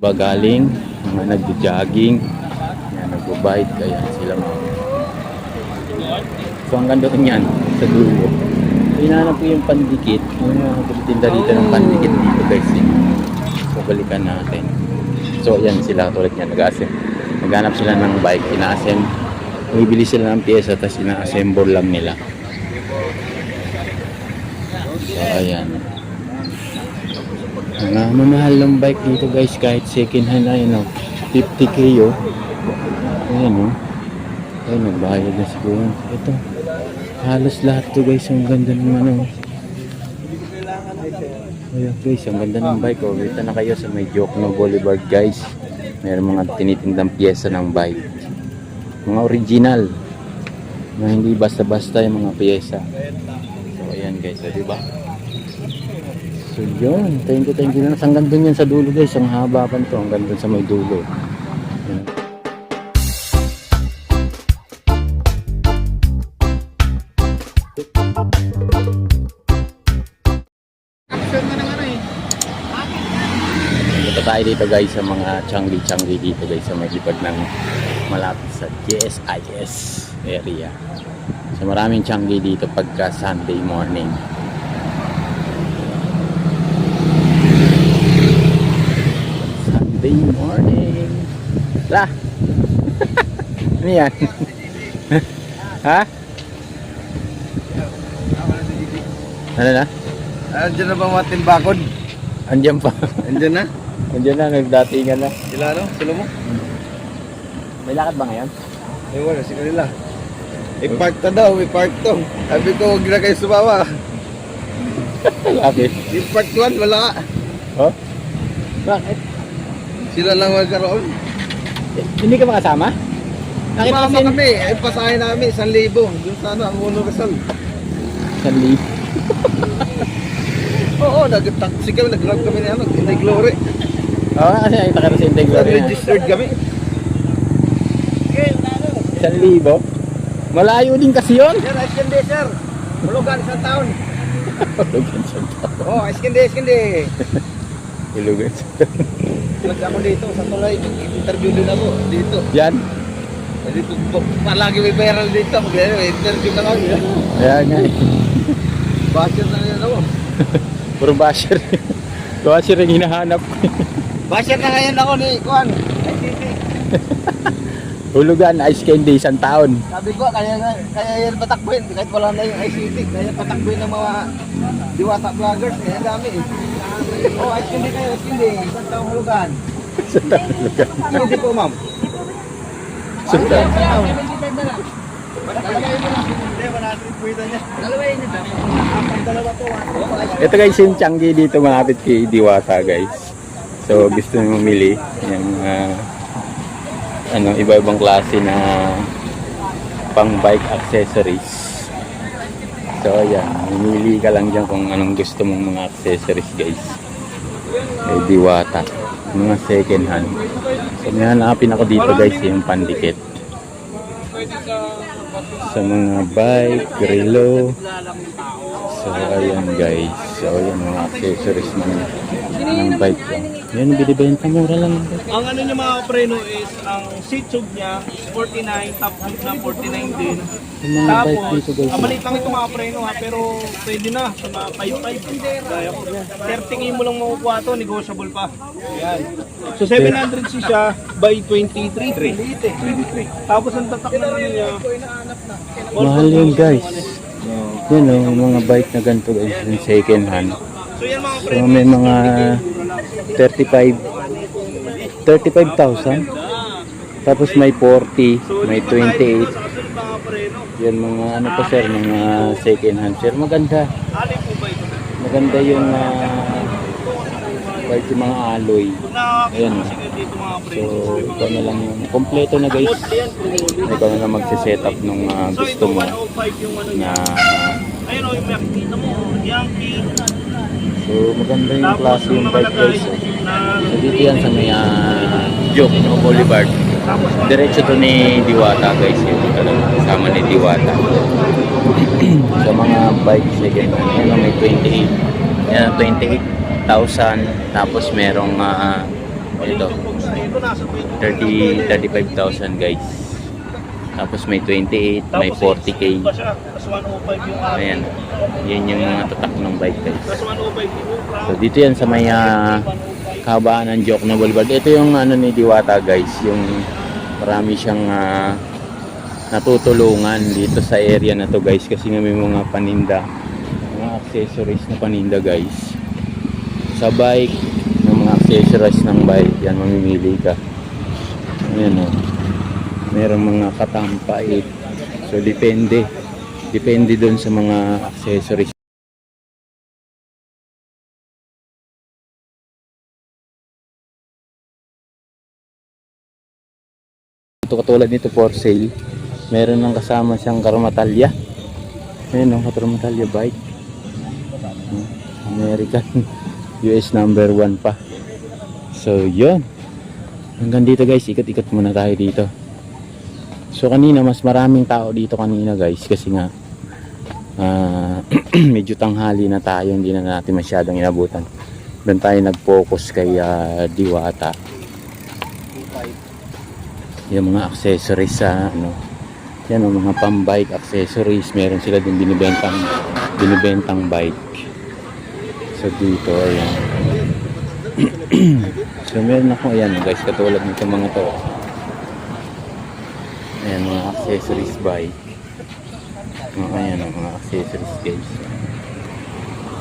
ba galing, mga nagjo-jogging, yan, kaya sila mga. So hanggang doon yan, sa dulo. Hinahanap ko yung pandikit, yung mga nagtitinda dito ng pandikit dito guys. eh. So balikan natin. So yan sila tulad yan, nag-assemble. Naghanap sila ng bike, ina-assemble. Bibili sila ng pyesa, tapos ina-assemble lang nila. So ayan. Mga mamahal ng bike dito guys kahit second hand na yun oh. 50k oh. Ayan oh. Ayun, nagbayad na siguro. Ito. Halos lahat to guys. Ang ganda ng ano. Ayan guys, ang ganda ng bike oh. Dito na kayo sa may Jokno Boulevard guys. Meron mga tinitindang pyesa ng bike. Mga original. Mga hindi basta-basta yung mga pyesa. So ayan guys, oh, di ba? So yun, thank you, thank you na. Hanggang dun yan sa dulo guys, ang haba pa to, hanggang dun sa may dulo. Yun. Punta tayo dito guys sa mga changi-changi dito guys sa may likod ng malapit sa GSIS area. So maraming changi dito pagka Sunday morning. Sunday morning. La. ano yan? ha? Ano na? Andiyan na ba mga timbakod? Andiyan pa. Andiyan na? Andiyan na, nagdatingan na. Sila ano? Sila mo? May lakad ba ngayon? Eh wala, si kanila. I-park na daw, i-park to. Sabi ko, huwag na kayo sumawa. Bakit? I-park one, wala. Oh? Bakit? Sila lang magkaroon. Eh, Hindi ka makasama? Nakita Sumama kasi kami, ay pasahin namin, 1,000. Doon sa ano, ang uno sa leaf. Oo, nag-taxi kami, nag-grab kami na ano, Inday Glory. Oo, kasi nakita ka na sa Integral. Registered kami. Sa libo. Malayo din kasi yun. Yan, ice candy, sir. Hulugan, isang taon. Hulugan sa tao. Oo, ice candy, ice candy. Hulugan sa Nag ako dito, sa tulay, interview din ako dito. Yan. Eh, Dito, po- palagi may viral dito. May interview na kami. Kaya nga. Basher na yan ako. Puro basher. basher ang hinahanap. Basher na ngayon ako ni Kuan. Hulugan, ice candy, isang taon. Sabi ko, kaya, kaya yan patakbuhin. Kahit wala na yung ICT. Kaya patakbuhin ng mga diwata vloggers. Kaya dami eh. Oh, ice candy kayo, ice candy. Isang taong hulugan. Isang hulugan. Hindi po, ma'am. Isang taon. Dalawa po, ah. Ito guys, yung Changi dito malapit kay Diwata guys. So gusto nyo mamili yung ah, ano, iba-ibang klase na pang bike accessories. So ayan, mamili ka lang dyan kung anong gusto mong mga accessories guys. Kay Diwata. Mga second hand. So may hanapin ako dito guys yung pandikit. Sa mga bike, relo, So ayan guys. So ayan mga accessories ng, ng bike ko. Yan binibenta mura lang. Ang ano niya mga preno is ang seat tube niya is 49, top tube na 49 din. Yung mga bike Tapos, dito guys. ang maliit lang ito mga preno ha, pero pwede na sa mga 5.5. Kaya ko. 30 mo lang makukuha to, negotiable pa. Ayan. So 700 siya by 23. 23. Tapos ang tatak na naman niya. Mahal yun guys. Yan o, yung mga bike na ganito guys. Yung second hand. So may mga 35 35,000. Tapos may 40, may 28. Sa kasunod mga preno. Yan mga ano pa sir, mga second hand sir. Maganda. Maganda yung uh, bike yung mga alloy. Ayan. mga So ikaw na lang yung kompleto na guys. Ikaw na lang magsiset up nung ah, So gusto mo 105 yung ano niya. na Ayun o, yung makikita mo, Yankee. so maganda yung klase yung bike guys. eh. So dito yan sa may uh, Joke no Boulevard. Diretso to ni Diwata guys. Yung talaga kasama ni Diwata. sa mga bike second hand. Yan may 28. Yan 28,000. Tapos merong ah, Ito. Ito nasa 20. 30, 35,000 guys. Tapos may 28, may 40k. Pa siya. Tapos 105 yung akin. Ayan. Yan yung mga tatak ng bike guys. Tapos 105 yung Ultra. So dito yan sa may ah, kahabaan ng Joke na Boulevard. Ito yung ano ni Diwata guys, yung marami siyang ah, natutulungan dito sa area na to guys kasi nga may mga paninda, mga accessories na paninda guys. Sa bike, ng mga accessories ng bike, yan mamimili ka. Ayan o. Merong mga katampait. So depende. Depende doon sa mga accessories. Ito katulad nito for sale. Meron ng kasama siyang karmatalya. Ayun o, karmatalya bike. Hmm, American. US number 1 pa. So, yun. Hanggang dito guys, ikot-ikot muna tayo dito. So, kanina mas maraming tao dito kanina guys. Kasi nga, ah, medyo tanghali na tayo. Hindi na natin masyadong inabutan. Doon tayo nag-focus kay ah, Diwata yung mga accessories sa ano yan ang mga pang-bike accessories meron sila din binibentang binibentang bike so dito ayan. So meron ako ayan guys katulad nito mga to. Ayan mga accessories bike. Oh, ayan ang mga accessories guys.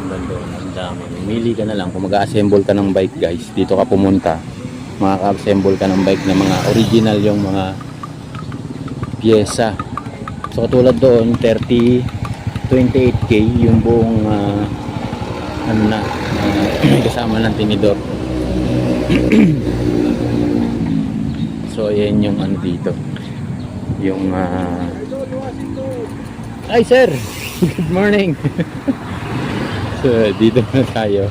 Ang ganda ang dami. Mamili ka na lang. Kung mag-assemble ka ng bike guys dito ka pumunta makaka-assemble ka ng bike na mga original yung mga pyesa. So katulad doon 30 28k yung buong ah, ano na ah, kasama ng tinidor. so ayan yung ano dito. Yung ah, Hi sir. Good morning. so dito na tayo.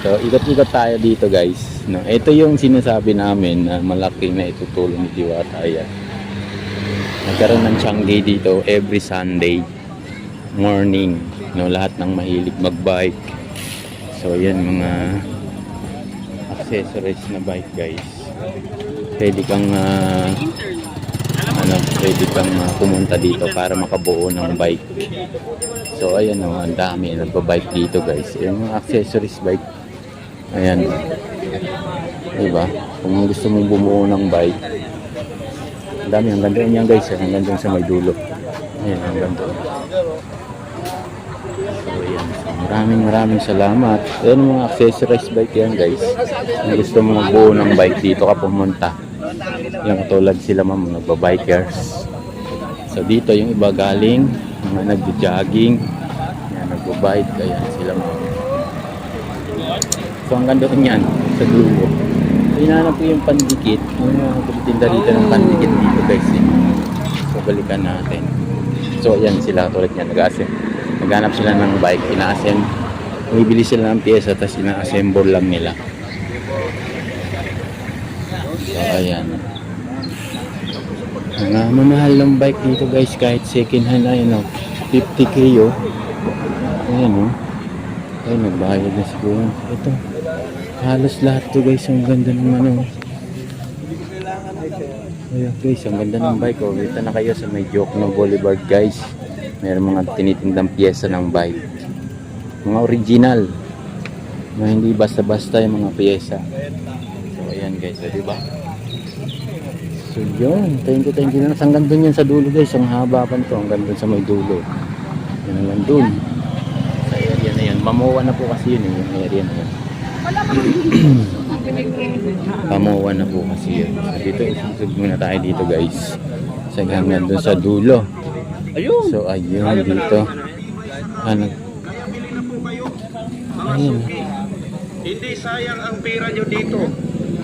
So, ikot-ikot tayo dito guys. No, ito yung sinasabi namin na malaki na itutulong ni Diwata. Ayan. Nagkaroon ng Changi dito every Sunday morning. No, lahat ng mahilig magbike. So, yan mga accessories na bike guys. Pwede kang ah, ano, pwede kang ah, pumunta dito para makabuo ng bike. So, ayan o, ang dami nagbabike dito guys. Yung mga accessories bike Ayan. Diba? Kung gusto mong bumuo ng bike, ang dami. Ang ganda niyan guys. eh. Ang ganda sa may dulo. Ayan, ang ganda. Maraming maraming salamat. Ayan mga accessories bike yan guys. Kung gusto mo magbuo ng bike dito ka pumunta. Yung katulad sila ma'am, nagbabikers. So dito yung iba galing, mga nagjo-jogging, yan, nagbabike, kaya sila ma'am. So hanggang doon yan, sa dulo. So hinahanap ko yung pandikit. Yung mga nagtitinda dito ng pandikit dito guys. Eh. So balikan natin. So ayan sila tulad yan, nag-asem. Naghanap sila ng bike, ina-assemble. Bumibili sila ng pyesa, tapos ina-assemble lang nila. So ayan. Ang uh, mamahal ng bike dito guys, kahit second hand ay no, 50k oh. Ayan oh. Ay, nagbayad na siguro. Ito. Halos lahat to guys. Ang ganda ng ano. Ayan guys, ang ganda ng bike. Oh. Dito na kayo sa may joke ng Boulevard guys. Meron mga tinitindang pyesa ng bike. Mga original. Mga hindi basta-basta yung mga pyesa. So ayan guys, oh, di ba? So yun, thank you, thank you. Hanggang dun yan sa dulo guys. Ang haba pa nito. Hanggang dun sa may dulo. Yan hanggang dun sa area na yun. Mamuwa na po kasi yun eh, yung area na yun. Pamuwa na po kasi yun. So, dito, isusog muna tayo dito guys. Sa hanggang doon sa dulo. Ayun. So ayun dito. Ano? Ayun. Hindi sayang ang pera nyo dito.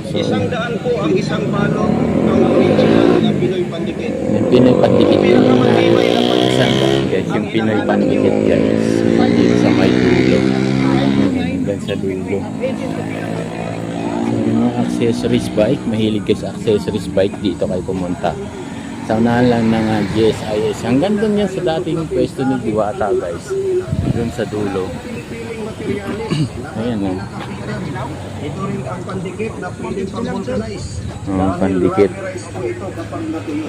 So, Isang daan po ang isang balot ang original na Pinoy Pandikit. yung Pinoy pandikit yun yung uh, isang daan, guys. Yung Pinoy pandikit guys. Dito sa may dulo. Hanggang sa dulo. So, yung mga accessories bike, mahilig sa accessories bike dito kayo pumunta. Sa unahan lang ng uh, GSIS. Hanggang doon yan sa dating pwesto ni Diwata guys. Doon sa dulo. Ayan o. Ito rin ang pandikit na pwedeng pang-vulcanize. Oh, pandikit. ito kapag natuyo.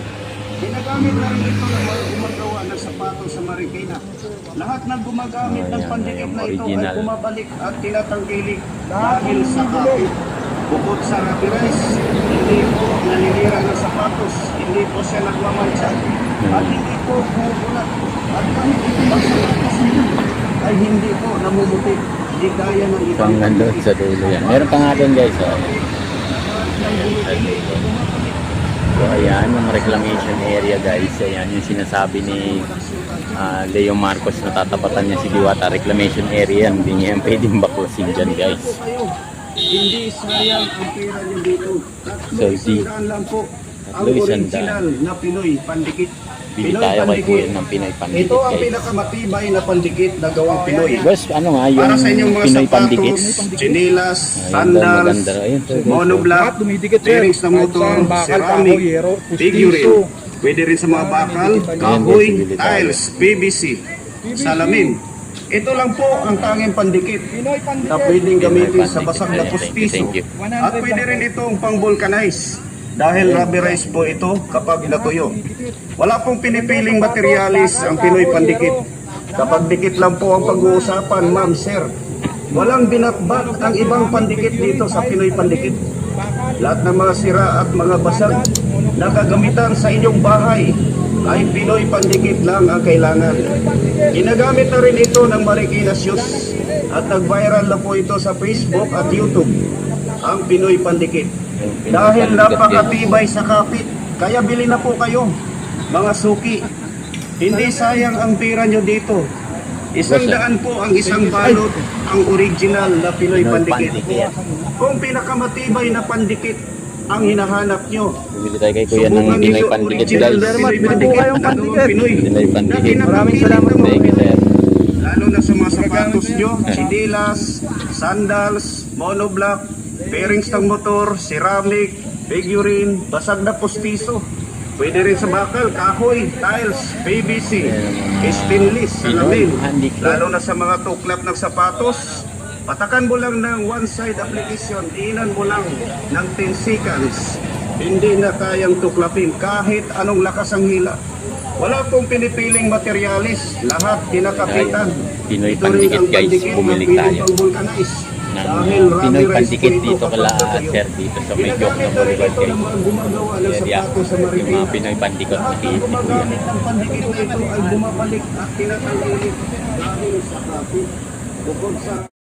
Ginagamit na rin ito ng mga gumagawa ng sapatos sa Marikina. Lahat ng gumagamit ng pandikit na ito ay bumabalik at tinatangkilik dahil sa kapit. Bukod sa rubberized, hindi po nanirira ng sapatos, hindi po siya nagmamantsa, at hindi po bumubulat. At kahit ito ang sapatos nila, ay hindi po namumuti. Hindi gaya ng ibang Pang nandun sa dulo yan. Meron pa nga doon guys. Oh. So ayan, yung reclamation area guys. Ayan, yung sinasabi ni ah, Leo Marcos na tatapatan niya si Diwata. Reclamation area. Hindi niya pwedeng baklasin dyan guys. Hindi sayang ang pera niyo dito. Tatlo So, isang daan lang po. Ang original na Pinoy pandikit. Bili Pinoy tayo kay pandikit. Kuya ng Pinoy Pandikit Ito ang guys. pinakamatibay na pandikit na gawang Pinoy. Boss, ano nga yung Para sa inyong mga Pinoy Pandikit? sapatos, chinelas, sandals, sir. monoblock, bearings ng motor, ceramic, figurine. Pwede rin sa mga bakal, kahoy, tiles, PVC, salamin. Ito lang po ang tanging pandikit na pwedeng gamitin sa basag na you. At pwede rin itong pang-vulcanize dahil rubberized po ito kapag natuyo. Wala pong pinipiling materialis ang Pinoy pandikit. Kapag dikit lang po ang pag-uusapan, ma'am, sir. Walang binatbat ang ibang pandikit dito sa Pinoy pandikit. Lahat ng mga sira at mga basag na gagamitan sa inyong bahay ay Pinoy pandikit lang ang kailangan. Ginagamit na rin ito ng Marikina Shoes at nag-viral na po ito sa Facebook at YouTube ang Pinoy pandikit. Dahil napakatibay sa kapit, kaya bili na po kayo mga suki. Hindi sayang ang pera nyo dito. Isang daan po ang isang balot ang original na Pinoy pandikit. Kung pinakamatibay na pandikit ang hinahanap nyo, Bibili tayo kay Kuya ng Pinoy Pandikit guys. Pinoy pandikit Pinoy. Pinoy Pandikit. Na kinakapilit ng mga Thank you sir. Lalo na sa mga sapatos nyo, chinelas, sandals, monoblock, bearings ng motor, ceramic, figurine, basag na postiso. Pwede rin sa bakal, kahoy, tiles, PVC, stainless, salamin. Lalo na sa mga tuklap ng sapatos, patakan mo lang ng one-side application, diinan mo lang ng 10 seconds. Hindi na kayang tuklapin kahit anong lakas ang hila. Wala pong pinipiling materialis, lahat kinakapitan. Pinoy Pandikit, ang guys. na Bumili tayo. ng Pinoy Pandikit dito kala natuyo. sir dito sa may joke na na Boulevard guys. sa Yung mga. Pinoy Pandikit Lahat ni ng ni Kuya. gumagamit ng pandikit na ito ay bumabalik at tinatanggilik dahil sa kapit. Bukod sa